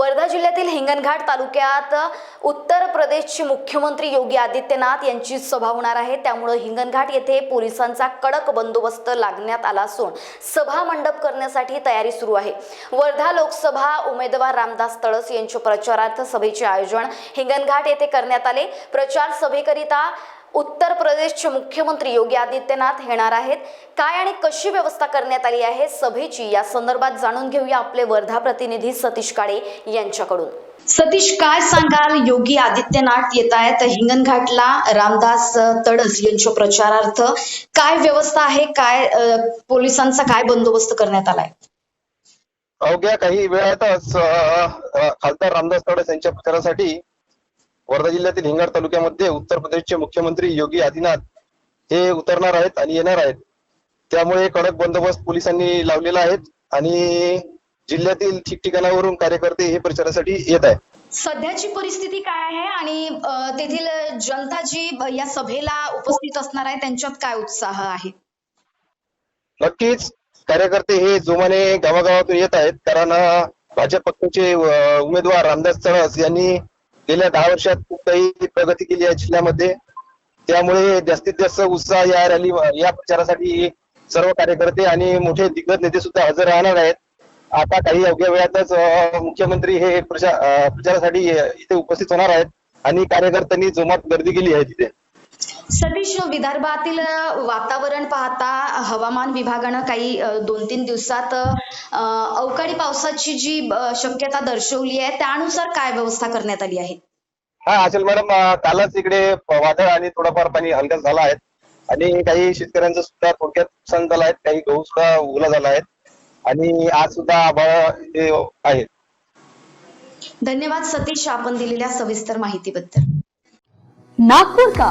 वर्धा जिल्ह्यातील हिंगणघाट तालुक्यात उत्तर प्रदेशचे मुख्यमंत्री योगी आदित्यनाथ यांची सभा होणार आहे. त्यामुळे हिंगणघाट येथे पोलिसांचा कडक बंदोबस्त लागण्यात आला असून सभा मंडप करण्यासाठी तयारी सुरू आहे. वर्धा लोकसभा उमेदवार रामदास तळस यांच्या प्रचारार्थ सभेचे आयोजन हिंगणघाट येथे करण्यात आले. प्रचार सभेकरिता उत्तर प्रदेशचे मुख्यमंत्री योगी आदित्यनाथ येणार आहेत. काय आणि कशी व्यवस्था करण्यात आली आहे सभेची? या संदर्भात जाणून घेऊया आपले वर्धा प्रतिनिधी सतीश काळे यांच्याकडून. सतीश काय सांगाल? योगी आदित्यनाथ येत आहेत हिंगणघाटला. रामदास तडस यांच्या प्रचारार्थ काय व्यवस्था आहे? काय पोलिसांचा काय बंदोबस्त करण्यात आलाय? अवघ्या काही वेळातच खासदार रामदास तडस यांच्या प्रचारासाठी वर्धा जिल्ह्यातील हिंगण तालुक्यामध्ये उत्तर प्रदेशचे मुख्यमंत्री योगी आदित्यनाथ हे उतरणार आहेत आणि येणार आहेत. त्यामुळे कडक बंदोबस्त पोलिसांनी लावलेला आहे आणि जिल्ह्यातील ठिकठिकाणावरून कार्यकर्ते हे प्रचारासाठी येत आहेत. सध्याची परिस्थिती काय आहे आणि तेथील जनता जी या सभेला उपस्थित असणार आहे त्यांच्यात काय उत्साह आहे? नक्कीच कार्यकर्ते हे जोमाने गावागावातून येत आहेत. कारण भाजप पक्षाचे उमेदवार रामदास तळस यांनी गेल्या दहा वर्षात खूप काही प्रगती केली आहे जिल्ह्यामध्ये. त्यामुळे जास्तीत जास्त उत्साह या रॅली या प्रचारासाठी सर्व कार्यकर्ते आणि मोठे दिग्गज नेते सुद्धा हजर राहणार आहेत. आता काही अवघ्या वेळातच मुख्यमंत्री हे प्रचार प्रचारासाठी इथे उपस्थित होणार आहेत आणि कार्यकर्त्यांनी जोमात गर्दी केली आहे तिथे. सतीश विदर्भातील वातावरण पाहता हवामान विभागानं काही दोन तीन दिवसात अवकाळी पावसाची जी शक्यता दर्शवली आहे त्यानुसार काय व्यवस्था करण्यात आली आहे? हा अचल मॅडम कालच इकडे वादळ आणि थोडाफार पाणी हलका झाला आहे. आणि काही शेतकऱ्यांचं सुद्धा थोडक्यात नुकसान झालं आहे काही गहू सुद्धा ओला झाला आहे. आणि आज सुद्धा आभाळ आहे. धन्यवाद सतीश आपण दिलेल्या सविस्तर माहितीबद्दल. नागपुर का